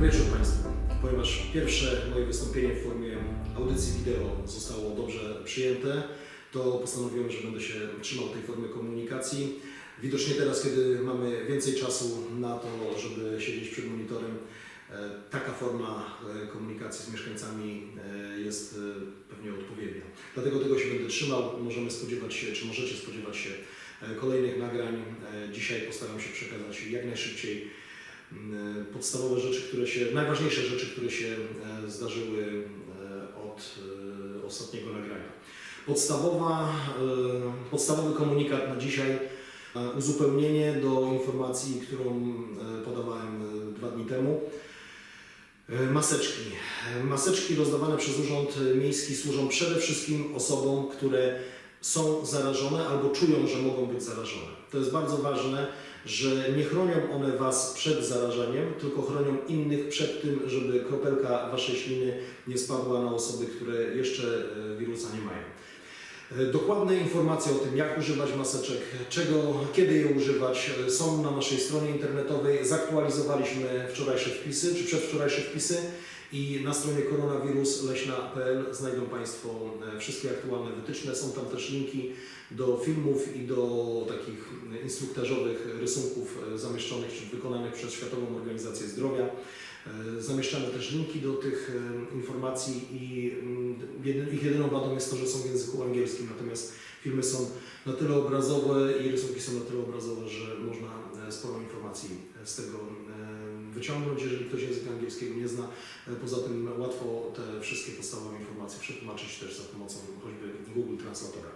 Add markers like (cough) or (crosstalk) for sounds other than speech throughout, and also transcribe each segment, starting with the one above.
Dobry wieczór Państwu. Ponieważ pierwsze moje wystąpienie w formie audycji wideo zostało dobrze przyjęte, to postanowiłem, że będę się trzymał tej formy komunikacji. Widocznie teraz, kiedy mamy więcej czasu na to, żeby siedzieć przed monitorem, e, taka forma e, komunikacji z mieszkańcami e, jest pewnie odpowiednia. Dlatego tego się będę trzymał. Możemy spodziewać się, czy możecie spodziewać się kolejnych nagrań. Dzisiaj postaram się przekazać jak najszybciej podstawowe rzeczy, które się, najważniejsze rzeczy, które się e, zdarzyły e, od e, ostatniego nagrania. Podstawowa, e, podstawowy komunikat na dzisiaj, e, uzupełnienie do informacji, którą e, podawałem e, dwa dni temu. E, Maseczki. E, Maseczki rozdawane przez Urząd Miejski służą przede wszystkim osobom, które są zarażone albo czują, że mogą być zarażone. To jest bardzo ważne, że nie chronią one Was przed zarażeniem, tylko chronią innych przed tym, żeby kropelka Waszej śliny nie spadła na osoby, które jeszcze e, wirusa nie mają. E, Dokładne informacje o tym, jak używać maseczek, czego, kiedy je używać, e, są na naszej stronie internetowej. Zaktualizowaliśmy wczorajsze wpisy, czy przedwczorajsze wpisy i na stronie koronawirusleśna.pl znajdą Państwo e, wszystkie aktualne wytyczne. Są tam też linki do filmów i do takich instruktażowych rysunków e, zamieszczonych czy wykonanych przez Światową Organizację Zdrowia. E, Zamieszczamy też linki do tych informacji i mm, ich jedyną wadą jest to, że są w języku angielskim, natomiast filmy są na tyle obrazowe i rysunki są na tyle obrazowe, że można sporo informacji z tego wyciągnąć, jeżeli ktoś języka angielskiego nie zna. E, Poza tym łatwo te wszystkie podstawowe informacje przetłumaczyć też za pomocą choćby Google Translatora.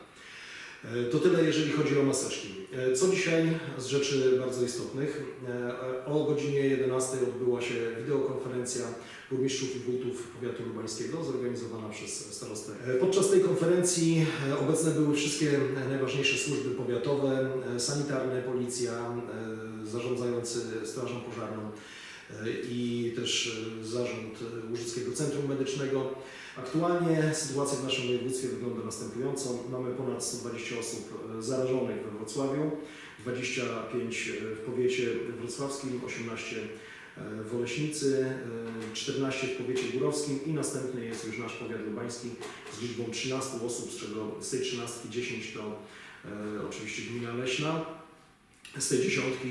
E, To tyle, jeżeli chodzi o maseczki. E, Co dzisiaj z rzeczy bardzo istotnych? E, O godzinie 11 odbyła się wideokonferencja burmistrzów i wójtów powiatu lubańskiego zorganizowana przez starostę. E, Podczas tej konferencji e, obecne były wszystkie e, najważniejsze służby powiatowe, e, sanitarne, policja, e, zarządzający strażą pożarną e, i też e, zarząd e, Łużyckiego Centrum Medycznego. Aktualnie sytuacja w naszym województwie wygląda następująco. Mamy ponad 120 osób e, zarażonych we Wrocławiu, 25 w powiecie wrocławskim, 18 w Oleśnicy, e, 14 w powiecie górowskim i następny jest już nasz powiat lubański z liczbą 13 osób, z czego z tej 13 10 to e, oczywiście gmina Leśna. Z tej dziesiątki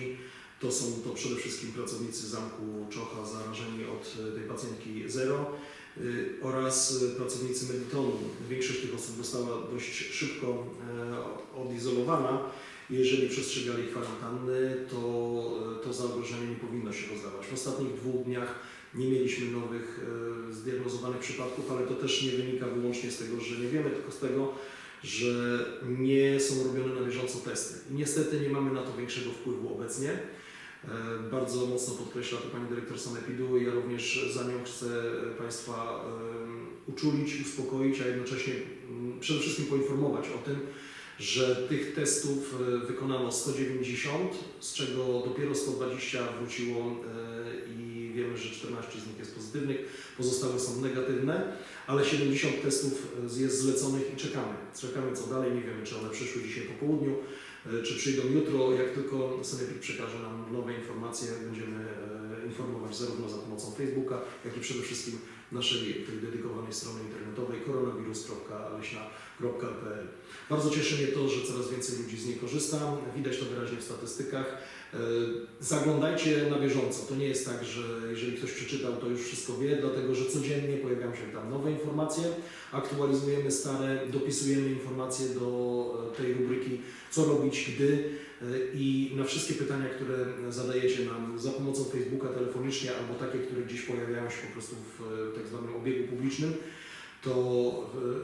to są to przede wszystkim pracownicy Zamku Czocha zarażeni od e, tej pacjentki zero y, oraz y, pracownicy Meditonu. Większość tych osób została dość szybko e, odizolowana. Jeżeli przestrzegali kwarantanny, to e, to zagrożenie nie powinno się rozdawać. W ostatnich dwóch dniach nie mieliśmy nowych e, zdiagnozowanych przypadków, ale to też nie wynika wyłącznie z tego, że nie wiemy, tylko z tego, że nie są robione na bieżąco testy. I niestety nie mamy na to większego wpływu obecnie. E, Bardzo mocno podkreśla to Pani Dyrektor Sanepidu i ja również za nią chcę e, Państwa em, uczulić, uspokoić, a jednocześnie mm, przede wszystkim poinformować o tym, że tych testów e, wykonano 190, z czego dopiero 120 wróciło e, i wiemy, że 14 z nich jest pozytywnych, pozostałe są negatywne, ale 70 testów e, jest zleconych i czekamy. Czekamy co dalej, nie wiemy czy one przyszły dzisiaj po południu, e, czy przyjdą jutro. Jak tylko Sanepid przekaże nam nowe informacje, będziemy e, informować zarówno za pomocą Facebooka, jak i przede wszystkim naszej tej dedykowanej strony internetowej koronawirus.leśna.pl. Bardzo cieszy mnie to, że coraz więcej ludzi z niej korzysta. Widać to wyraźnie w statystykach. E, Zaglądajcie na bieżąco. To nie jest tak, że jeżeli ktoś przeczytał, to już wszystko wie, dlatego że codziennie pojawiają się tam nowe informacje, aktualizujemy stare, dopisujemy informacje do e, tej rubryki, co robić, gdy e, i na wszystkie pytania, które zadajecie nam za pomocą Facebooka telefonicznie albo takie, które gdzieś pojawiają się po prostu w e, tak zwanym obiegu publicznym, to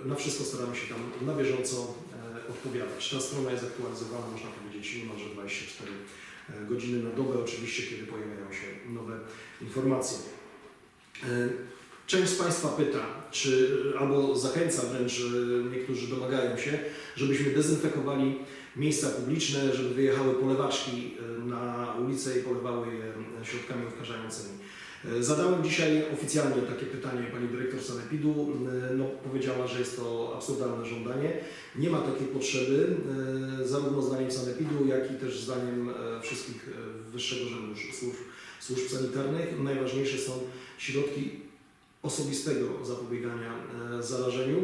e, na wszystko staramy się tam na bieżąco e, odpowiadać. Ta strona jest aktualizowana, można powiedzieć, niemalże 24 e, godziny na dobę, oczywiście, kiedy pojawiają się nowe informacje. Część z Państwa pyta, czy albo zachęca wręcz, niektórzy domagają się, żebyśmy dezynfekowali miejsca publiczne, żeby wyjechały polewaczki na ulicę i polewały je środkami odkażającymi. E, Zadałem dzisiaj oficjalnie takie pytanie pani dyrektor Sanepidu. E, No, powiedziała, że jest to absurdalne żądanie. Nie ma takiej potrzeby, e, zarówno zdaniem Sanepidu, jak i też zdaniem wszystkich wyższego rzędu służb służb sanitarnych. Najważniejsze są środki osobistego zapobiegania zarażeniu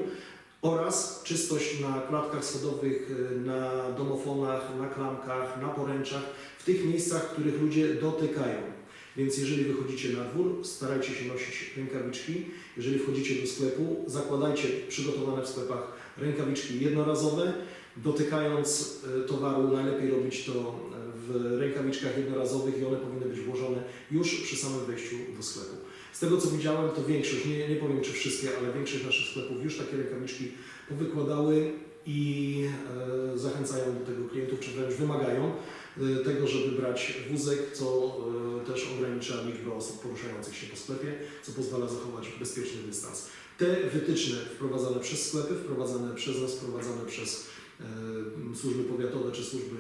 oraz czystość na klatkach schodowych, na domofonach, na klamkach, na poręczach, w tych miejscach, których ludzie dotykają. Więc jeżeli wychodzicie na dwór, starajcie się nosić rękawiczki. Jeżeli wchodzicie do sklepu, zakładajcie przygotowane w sklepach rękawiczki jednorazowe. Dotykając e, towaru, najlepiej robić to w rękawiczkach jednorazowych i one powinny być włożone już przy samym wejściu do sklepu. Z tego co widziałem, to większość, nie, nie powiem czy wszystkie, ale większość naszych sklepów już takie rękawiczki powykładały i e, zachęcają do tego klientów, czy wręcz wymagają e, tego, żeby brać wózek, co e, też ogranicza liczbę osób poruszających się po sklepie, co pozwala zachować bezpieczny dystans. Te wytyczne wprowadzane przez sklepy, wprowadzane przez nas, wprowadzane przez e, służby powiatowe czy służby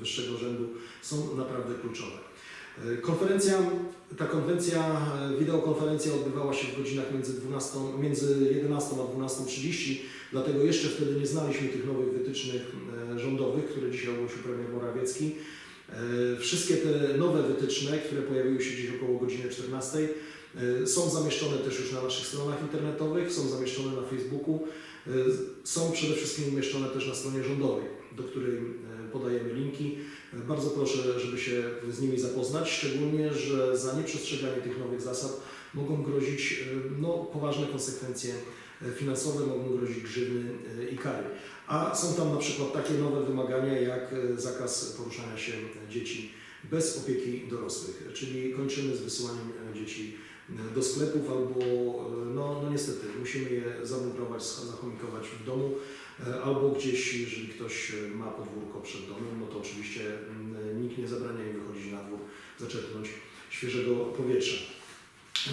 wyższego rzędu są naprawdę kluczowe. Konferencja, ta konwencja, wideokonferencja odbywała się w godzinach między, 12, między 11 a 12.30, dlatego jeszcze wtedy nie znaliśmy tych nowych wytycznych rządowych, które dzisiaj ogłosił premier Morawiecki. E, Wszystkie te nowe wytyczne, które pojawiły się gdzieś około godziny 14, e, są zamieszczone też już na naszych stronach internetowych, są zamieszczone na Facebooku, e, są przede wszystkim umieszczone też na stronie rządowej, do której podajemy linki. Bardzo proszę, żeby się z nimi zapoznać, szczególnie, że za nieprzestrzeganie tych nowych zasad mogą grozić no, poważne konsekwencje finansowe, mogą grozić grzywny i kary. A są tam na przykład takie nowe wymagania jak e, zakaz poruszania się dzieci bez opieki dorosłych, czyli kończymy z wysyłaniem e, dzieci e, do sklepów albo, e, no, no niestety, musimy je zabunkrować, zachomikować w domu, E, albo gdzieś, jeżeli ktoś e, ma podwórko przed domem, no to oczywiście mm, nikt nie zabrania im wychodzić na dwór, zaczerpnąć świeżego powietrza.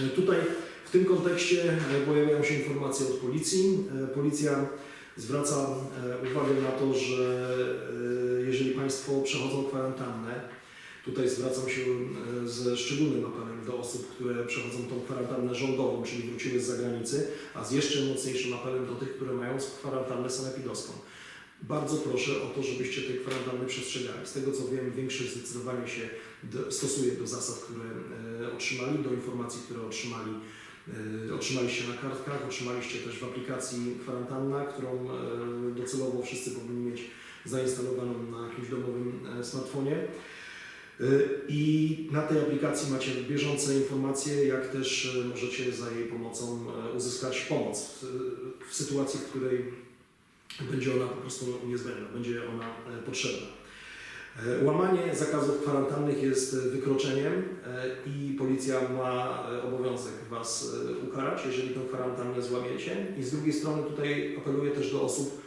E, Tutaj w tym kontekście e, pojawiają się informacje od policji. E, Policja zwraca e, uwagę na to, że e, jeżeli Państwo przechodzą kwarantannę, tutaj zwracam się e, ze szczególnym apelem do osób, które przechodzą tą kwarantannę rządową, czyli wróciły z zagranicy, a z jeszcze mocniejszym apelem do tych, które mają kwarantannę sanepidowską. Bardzo proszę o to, żebyście tej kwarantanny przestrzegali. Z tego co wiem, większość zdecydowanie się stosuje do zasad, które otrzymali, do informacji, które otrzymali. E, otrzymaliście na kartkach, otrzymaliście też w aplikacji kwarantanna, którą e, docelowo wszyscy powinni mieć zainstalowaną na jakimś domowym e, smartfonie. E, I na tej aplikacji macie bieżące informacje, jak też możecie za jej pomocą e, uzyskać pomoc w, w sytuacji, w której będzie ona po prostu niezbędna, będzie ona e, potrzebna. E, Łamanie zakazów kwarantannych jest wykroczeniem e, i policja ma e, obowiązek Was e, ukarać, jeżeli tę kwarantannę złamiecie. I z drugiej strony tutaj apeluję też do osób,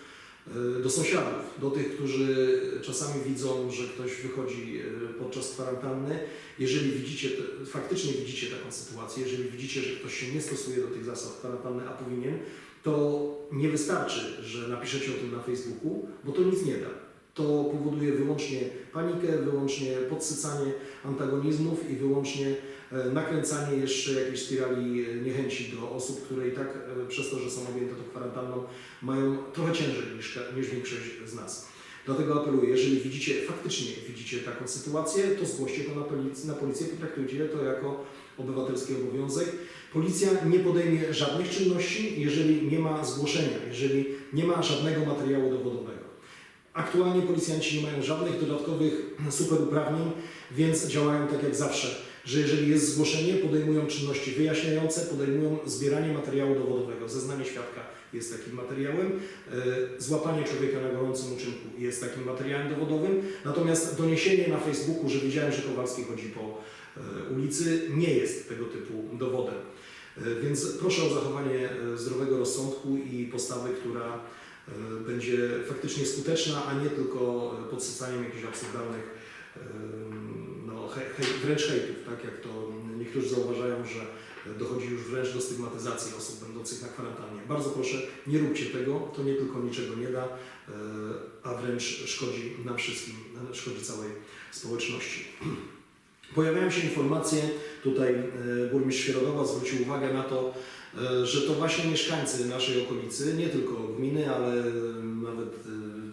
e, do sąsiadów, do tych, którzy czasami widzą, że ktoś wychodzi e, podczas kwarantanny. Jeżeli widzicie, faktycznie widzicie taką sytuację, jeżeli widzicie, że ktoś się nie stosuje do tych zasad kwarantanny, a powinien, to nie wystarczy, że napiszecie o tym na Facebooku, bo to nic nie da. To powoduje wyłącznie panikę, wyłącznie podsycanie antagonizmów i wyłącznie e, nakręcanie jeszcze jakiejś spirali e, niechęci do osób, które i tak e, przez to, że są objęte tą kwarantanną, mają trochę ciężej niż, niż większość z nas. Dlatego apeluję, jeżeli widzicie, faktycznie widzicie taką sytuację, to zgłoście to na policję, na policję potraktujcie to jako obywatelski obowiązek. Policja nie podejmie żadnych czynności, jeżeli nie ma zgłoszenia, jeżeli nie ma żadnego materiału dowodowego. Aktualnie policjanci nie mają żadnych dodatkowych (clears throat) superuprawnień, więc działają tak jak zawsze, że jeżeli jest zgłoszenie, podejmują czynności wyjaśniające, podejmują zbieranie materiału dowodowego. Zeznanie świadka jest takim materiałem, e, złapanie człowieka na gorącym uczynku jest takim materiałem dowodowym, natomiast doniesienie na Facebooku, że widziałem, że Kowalski chodzi po e, ulicy, nie jest tego typu dowodem. E, Więc proszę o zachowanie zdrowego rozsądku i postawy, która będzie faktycznie skuteczna, a nie tylko e, podsycaniem jakichś absurdalnych, e, no, hej, wręcz hejtów, tak jak to niektórzy zauważają, że dochodzi już wręcz do stygmatyzacji osób będących na kwarantannie. Bardzo proszę, nie róbcie tego, to nie tylko niczego nie da, e, a wręcz szkodzi nam wszystkim, e, szkodzi całej społeczności. (clears throat) Pojawiają się informacje, tutaj e, burmistrz Świerodowa zwrócił uwagę na to, e, że to właśnie mieszkańcy naszej okolicy, nie tylko gminy, ale nawet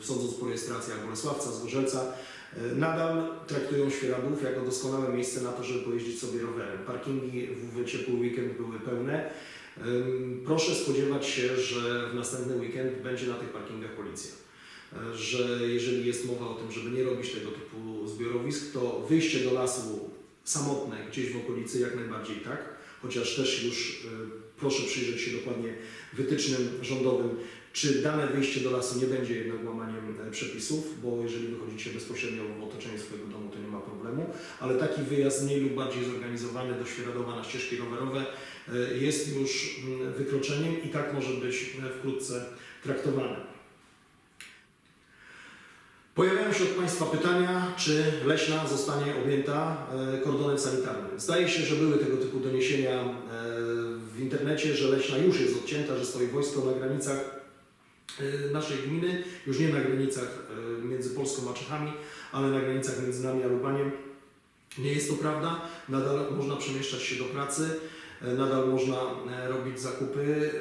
e, sądząc po rejestracjach Bolesławca, Zgorzelca, e, nadal traktują Świeradów jako doskonałe miejsce na to, żeby pojeździć sobie rowerem. Parkingi w ciepły weekend były pełne. Proszę spodziewać się, że w następny weekend będzie na tych parkingach policja. E, Że jeżeli jest mowa o tym, żeby nie robić tego typu zbiorowisk, to wyjście do lasu samotne gdzieś w okolicy jak najbardziej tak, chociaż też już proszę przyjrzeć się dokładnie wytycznym rządowym, czy dane wyjście do lasu nie będzie jednak łamaniem e, przepisów, bo jeżeli wychodzicie bezpośrednio w otoczeniu swojego domu, to nie ma problemu, ale taki wyjazd mniej lub bardziej zorganizowany do Świeradowa na ścieżki rowerowe e, jest już mm, wykroczeniem i tak może być e, wkrótce traktowane. Pojawiają się od Państwa pytania, czy Leśna zostanie objęta kordonem sanitarnym. Zdaje się, że były tego typu doniesienia w internecie, że Leśna już jest odcięta, że stoi wojsko na granicach e, naszej gminy, już nie na granicach e, między Polską a Czechami, ale na granicach między nami a Lubaniem. Nie jest to prawda, nadal można przemieszczać się do pracy, e, nadal można robić zakupy.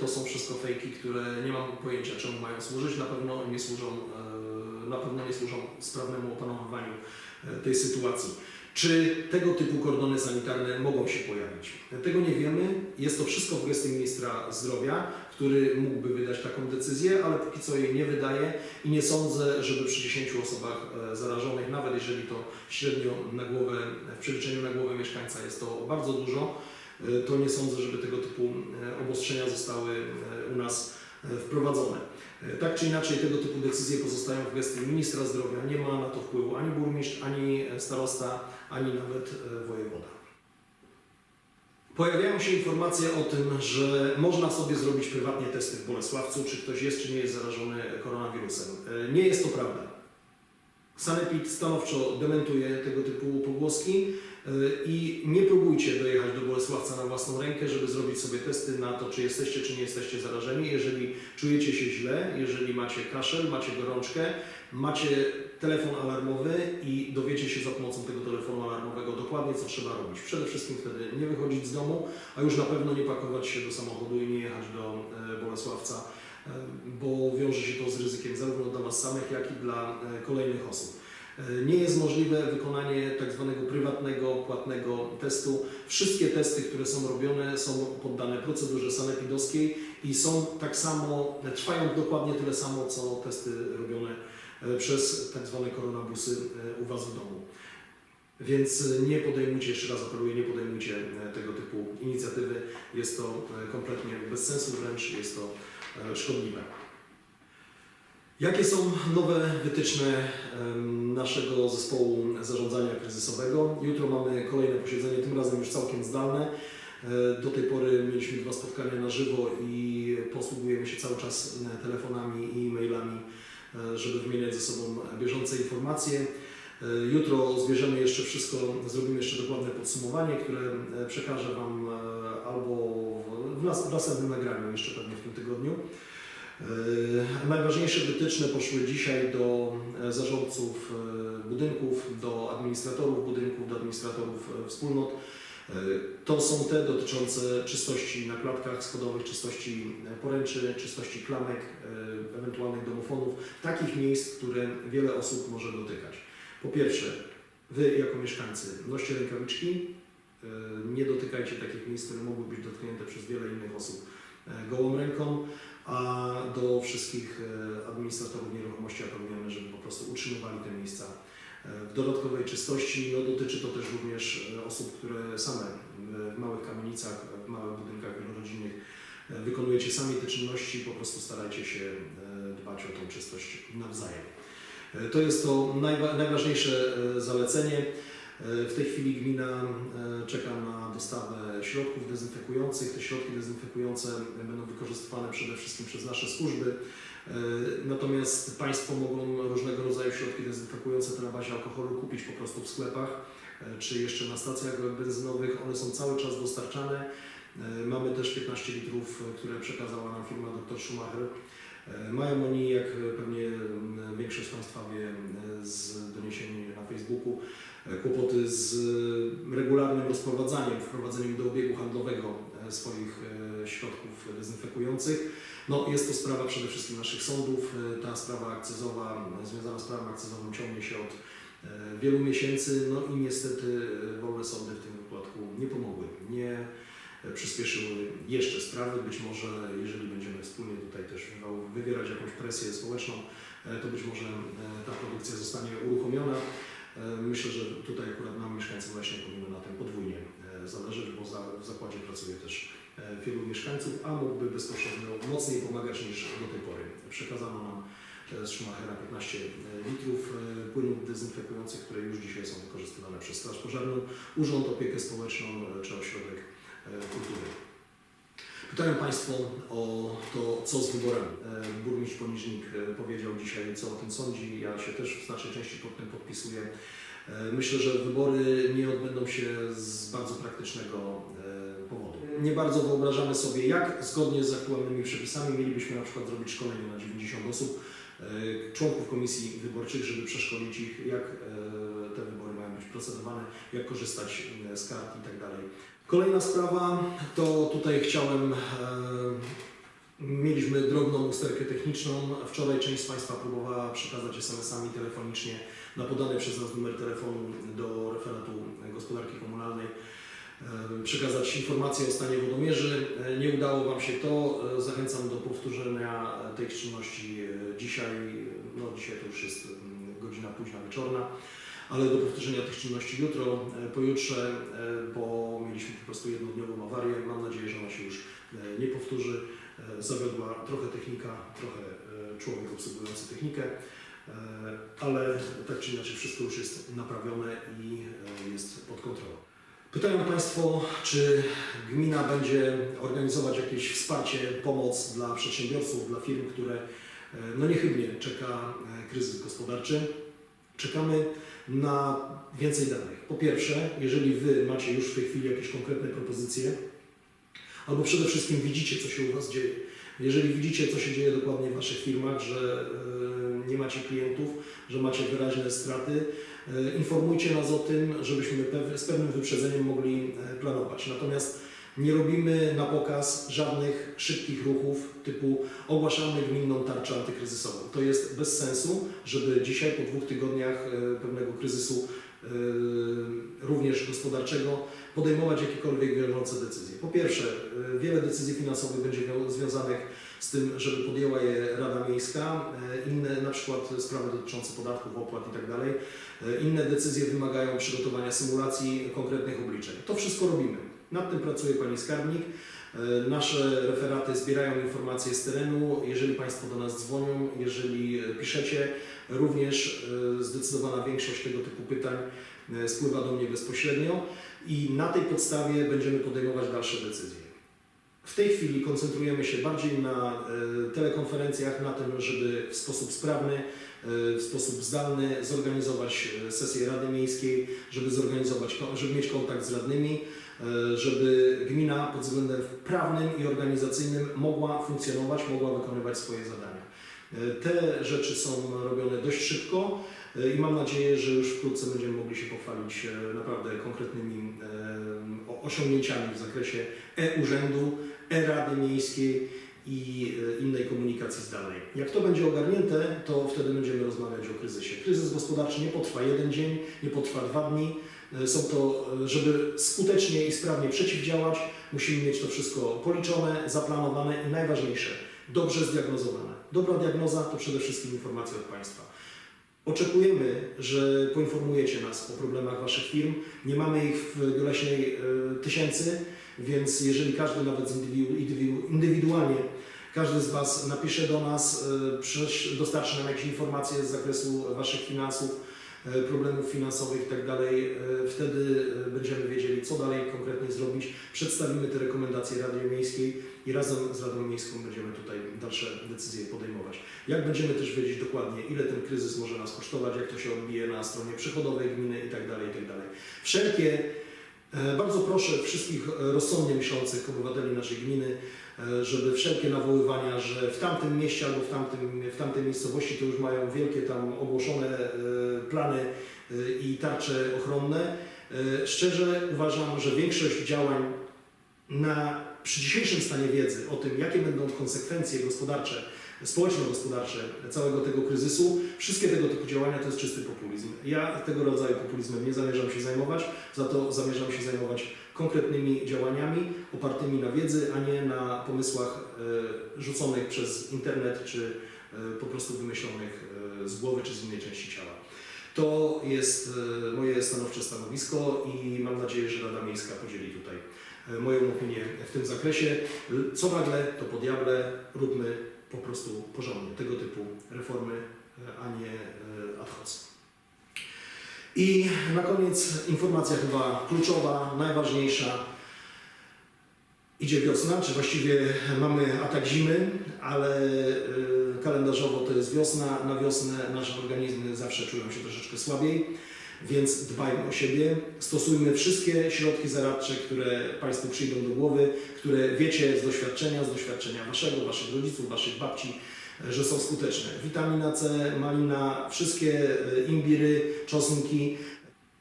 To są wszystko fejki, które nie mam pojęcia czemu mają służyć, na pewno nie służą, na pewno nie służą sprawnemu opanowywaniu tej sytuacji. Czy tego typu kordony sanitarne mogą się pojawić? Tego nie wiemy. Jest to wszystko w gestii ministra zdrowia, który mógłby wydać taką decyzję, ale póki co jej nie wydaje i nie sądzę, żeby przy 10 osobach e, zarażonych, nawet jeżeli to średnio na głowę, w przeliczeniu na głowę mieszkańca jest to bardzo dużo, e, to nie sądzę, żeby tego typu e, obostrzenia zostały u nas wprowadzone. E, Tak czy inaczej, tego typu decyzje pozostają w gestii ministra zdrowia. Nie ma na to wpływu ani burmistrz, ani starosta, ani nawet e, wojewoda. Pojawiają się informacje o tym, że można sobie zrobić prywatnie testy w Bolesławcu, czy ktoś jest, czy nie jest zarażony koronawirusem. E, Nie jest to prawda. Sanepid stanowczo dementuje tego typu pogłoski e, i nie próbujcie dojechać do Bolesławca własną rękę, żeby zrobić sobie testy na to, czy jesteście, czy nie jesteście zarażeni. Jeżeli czujecie się źle, jeżeli macie kaszel, macie gorączkę, macie telefon alarmowy i dowiecie się za pomocą tego telefonu alarmowego dokładnie, co trzeba robić. Przede wszystkim wtedy nie wychodzić z domu, a już na pewno nie pakować się do samochodu i nie jechać do e, Bolesławca, e, bo wiąże się to z ryzykiem zarówno dla Was samych, jak i dla e, kolejnych osób. E, Nie jest możliwe wykonanie tak zwanego prywatnego, płatnego testu. Wszystkie testy, które są robione, są poddane procedurze sanepidowskiej i są tak samo, trwają dokładnie tyle samo, co testy robione e, przez tak zwane koronabusy e, u Was w domu. Więc e, nie podejmujcie, jeszcze raz apeluję, nie podejmujcie e, tego typu inicjatywy. Jest to e, kompletnie bez sensu, wręcz jest to e, szkodliwe. Jakie są nowe wytyczne naszego zespołu zarządzania kryzysowego? Jutro mamy kolejne posiedzenie, tym razem już całkiem zdalne. E, Do tej pory mieliśmy dwa spotkania na żywo i posługujemy się cały czas e, telefonami i e-mailami, e, żeby wymieniać ze sobą bieżące informacje. Jutro zbierzemy jeszcze wszystko, zrobimy jeszcze dokładne podsumowanie, które przekażę Wam albo w, w następnym nagraniu, jeszcze pewnie w tym tygodniu. E, Najważniejsze wytyczne poszły dzisiaj do e, zarządców e, budynków, do administratorów budynków, do administratorów wspólnot. To są te dotyczące czystości na klatkach schodowych, czystości poręczy, czystości klamek, ewentualnych domofonów, takich miejsc, które wiele osób może dotykać. Po pierwsze, Wy jako mieszkańcy noście rękawiczki, nie dotykajcie takich miejsc, które mogły być dotknięte przez wiele innych osób gołą ręką, a do wszystkich e, administratorów nieruchomości apelujemy, żeby po prostu utrzymywali te miejsca e, w dodatkowej czystości. No, dotyczy to też również e, osób, które same e, w małych kamienicach, w małych budynkach wielorodzinnych e, wykonujecie sami te czynności, po prostu starajcie się e, dbać o tą czystość nawzajem. E, To jest to najwa- najważniejsze e, zalecenie. W tej chwili gmina e, czeka na dostawę środków dezynfekujących. Te środki dezynfekujące będą wykorzystywane przede wszystkim przez nasze służby. E, Natomiast Państwo mogą różnego rodzaju środki dezynfekujące na bazie alkoholu kupić po prostu w sklepach e, czy jeszcze na stacjach benzynowych. One są cały czas dostarczane. Mamy też 15 litrów, które przekazała nam firma dr Schumacher. E, Mają oni, jak pewnie większość z Państwa wie z doniesień na Facebooku, e, kłopoty z regularnym rozprowadzaniem, wprowadzeniem do obiegu handlowego e, swoich środków dezynfekujących. No, jest to sprawa przede wszystkim naszych sądów. Ta sprawa akcyzowa, związana z prawem akcyzowym ciągnie się od wielu miesięcy, no i niestety wolne sądy w tym wypadku nie pomogły, nie przyspieszyły jeszcze sprawy. Być może, jeżeli będziemy wspólnie tutaj też wywierać jakąś presję społeczną, e, to być może e, ta produkcja zostanie uruchomiona. E, Myślę, że tutaj akurat nam mieszkańcom właśnie powinno na tym podwójnie zależeć, bo w zakładzie pracuje też wielu mieszkańców, a mógłby bezpośrednio mocniej pomagać niż do tej pory. Przekazano nam z Schumachera 15 litrów płynów dezynfekujących, które już dzisiaj są wykorzystywane przez Straż Pożarną, Urząd Opiekę Społeczną czy Ośrodek Kultury. Pytają Państwo o to, co z wyborami. E, Burmistrz Poniżnik e, powiedział dzisiaj, co o tym sądzi. Ja się też w znacznej części pod tym podpisuję. E, Myślę, że wybory nie odbędą się z bardzo praktycznego e, powodu. Nie bardzo wyobrażamy sobie, jak zgodnie z aktualnymi przepisami mielibyśmy na przykład zrobić szkolenie na 90 osób, e, członków komisji wyborczych, żeby przeszkolić ich, jak procedowane, jak korzystać e, z kart i tak dalej. Kolejna sprawa to tutaj chciałem. E, mieliśmy drobną usterkę techniczną. Wczoraj część z Państwa próbowała przekazać SMS-ami telefonicznie na podany przez nas numer telefonu do referatu gospodarki komunalnej e, przekazać informacje o stanie wodomierzy. E, Nie udało Wam się to. E, Zachęcam do powtórzenia tej czynności dzisiaj. No dzisiaj to już jest mm, godzina późna wieczorna ale do powtórzenia tych czynności jutro, e, pojutrze, e, bo mieliśmy po prostu jednodniową awarię. Mam nadzieję, że ona się już e, nie powtórzy. Zawiodła trochę technika, trochę człowiek obsługujący technikę, ale tak czy inaczej wszystko już jest naprawione i jest pod kontrolą. Pytają Państwo, czy gmina będzie organizować jakieś wsparcie, pomoc dla przedsiębiorców, dla firm, które no niechybnie czeka kryzys gospodarczy. Czekamy na więcej danych. Po pierwsze, jeżeli Wy macie już w tej chwili jakieś konkretne propozycje, albo przede wszystkim widzicie, co się u Was dzieje. Jeżeli widzicie, co się dzieje dokładnie w Waszych firmach, że e, nie macie klientów, że macie wyraźne straty, e, informujcie nas o tym, żebyśmy z pewnym wyprzedzeniem mogli e, planować. Natomiast nie robimy na pokaz żadnych szybkich ruchów typu ogłaszamy gminną tarczę antykryzysową. To jest bez sensu, żeby dzisiaj po dwóch tygodniach e, pewnego kryzysu e, również gospodarczego podejmować jakiekolwiek wiążące decyzje. Po pierwsze, e, wiele decyzji finansowych będzie wią- związanych z tym, żeby podjęła je Rada Miejska, inne na przykład sprawy dotyczące podatków, opłat itd. E, Inne decyzje wymagają przygotowania symulacji konkretnych obliczeń. To wszystko robimy. Nad tym pracuje Pani Skarbnik. E, Nasze referaty zbierają informacje z terenu. Jeżeli Państwo do nas dzwonią, jeżeli piszecie, również e, zdecydowana większość tego typu pytań e, spływa do mnie bezpośrednio i na tej podstawie będziemy podejmować dalsze decyzje. W tej chwili koncentrujemy się bardziej na telekonferencjach, na tym, żeby w sposób sprawny, w sposób zdalny zorganizować sesję Rady Miejskiej, żeby zorganizować, żeby mieć kontakt z radnymi, żeby gmina pod względem prawnym i organizacyjnym mogła funkcjonować, mogła wykonywać swoje zadania. E, Te rzeczy są robione dość szybko e, i mam nadzieję, że już wkrótce będziemy mogli się pochwalić e, naprawdę konkretnymi e, osiągnięciami w zakresie e-urzędu, e-rady miejskiej i e, innej komunikacji zdalnej. Jak to będzie ogarnięte, to wtedy będziemy rozmawiać o kryzysie. Kryzys gospodarczy nie potrwa jeden dzień, nie potrwa dwa dni. E, Są to, e, żeby skutecznie i sprawnie przeciwdziałać, musimy mieć to wszystko policzone, zaplanowane i najważniejsze, dobrze zdiagnozowane. Dobra diagnoza to przede wszystkim informacja od Państwa. Oczekujemy, że poinformujecie nas o problemach Waszych firm. Nie mamy ich w Leśnej e, tysięcy, więc jeżeli każdy nawet indywidualnie, każdy z Was napisze do nas, dostarczy nam jakieś informacje z zakresu Waszych finansów, problemów finansowych itd., e, wtedy e, będziemy wiedzieli, co dalej konkretnie zrobić. Przedstawimy te rekomendacje Rady Miejskiej i razem z Radą Miejską będziemy tutaj dalsze decyzje podejmować. Jak będziemy też wiedzieć dokładnie, ile ten kryzys może nas kosztować, jak to się odbije na stronie przychodowej gminy itd. itd. Wszelkie E, Bardzo proszę wszystkich e, rozsądnie myślących obywateli naszej gminy, e, żeby wszelkie nawoływania, że w tamtym mieście albo w, tamtym, w tamtej miejscowości to już mają wielkie tam ogłoszone e, plany e, i tarcze ochronne. E, Szczerze uważam, że większość działań na przy dzisiejszym stanie wiedzy o tym, jakie będą konsekwencje gospodarcze, społeczno-gospodarcze całego tego kryzysu, wszystkie tego typu działania to jest czysty populizm. Ja tego rodzaju populizmem nie zamierzam się zajmować, za to zamierzam się zajmować konkretnymi działaniami opartymi na wiedzy, a nie na pomysłach e, rzuconych przez internet czy e, po prostu wymyślonych e, z głowy czy z innej części ciała. To jest moje stanowcze stanowisko i mam nadzieję, że Rada Miejska podzieli tutaj moją opinię w tym zakresie. Co nagle, to po diable, róbmy po prostu porządnie tego typu reformy, e, a nie e, ad hoc. I na koniec informacja chyba kluczowa, najważniejsza. Idzie wiosna, czy właściwie mamy atak zimy, ale y, kalendarzowo to jest wiosna. Na wiosnę nasze organizmy zawsze czują się troszeczkę słabiej, więc dbajmy o siebie. Stosujmy wszystkie środki zaradcze, które Państwu przyjdą do głowy, które wiecie z doświadczenia, z doświadczenia Waszego, Waszych rodziców, Waszych babci, że są skuteczne. Witamina C, malina, wszystkie y, imbiry, czosnki.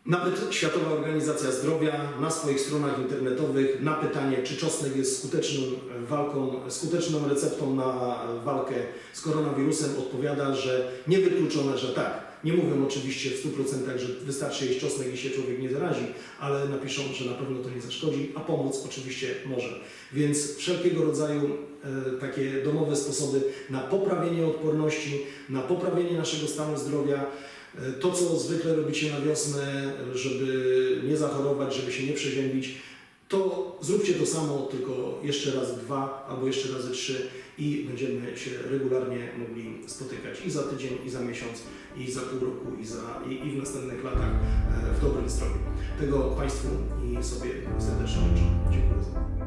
Nawet Światowa Organizacja Zdrowia na swoich stronach internetowych na pytanie, czy czosnek jest skuteczną walką, skuteczną receptą na walkę z koronawirusem, odpowiada, że niewykluczone, że tak. Nie mówią oczywiście w 100%, że wystarczy jeść czosnek i się człowiek nie zarazi, ale napiszą, że na pewno to nie zaszkodzi, a pomóc oczywiście może. Więc wszelkiego rodzaju e, takie domowe sposoby na poprawienie odporności, na poprawienie naszego stanu zdrowia, E, To, co zwykle robicie na wiosnę, żeby nie zachorować, żeby się nie przeziębić, to zróbcie to samo, tylko jeszcze razy dwa albo jeszcze razy trzy i będziemy się regularnie mogli spotykać i za tydzień, i za miesiąc, i za pół roku, i, za, i, i w następnych latach e, w dobrym zdrowiu. Tego Państwu i sobie serdecznie życzę. Dziękuję za uwagę.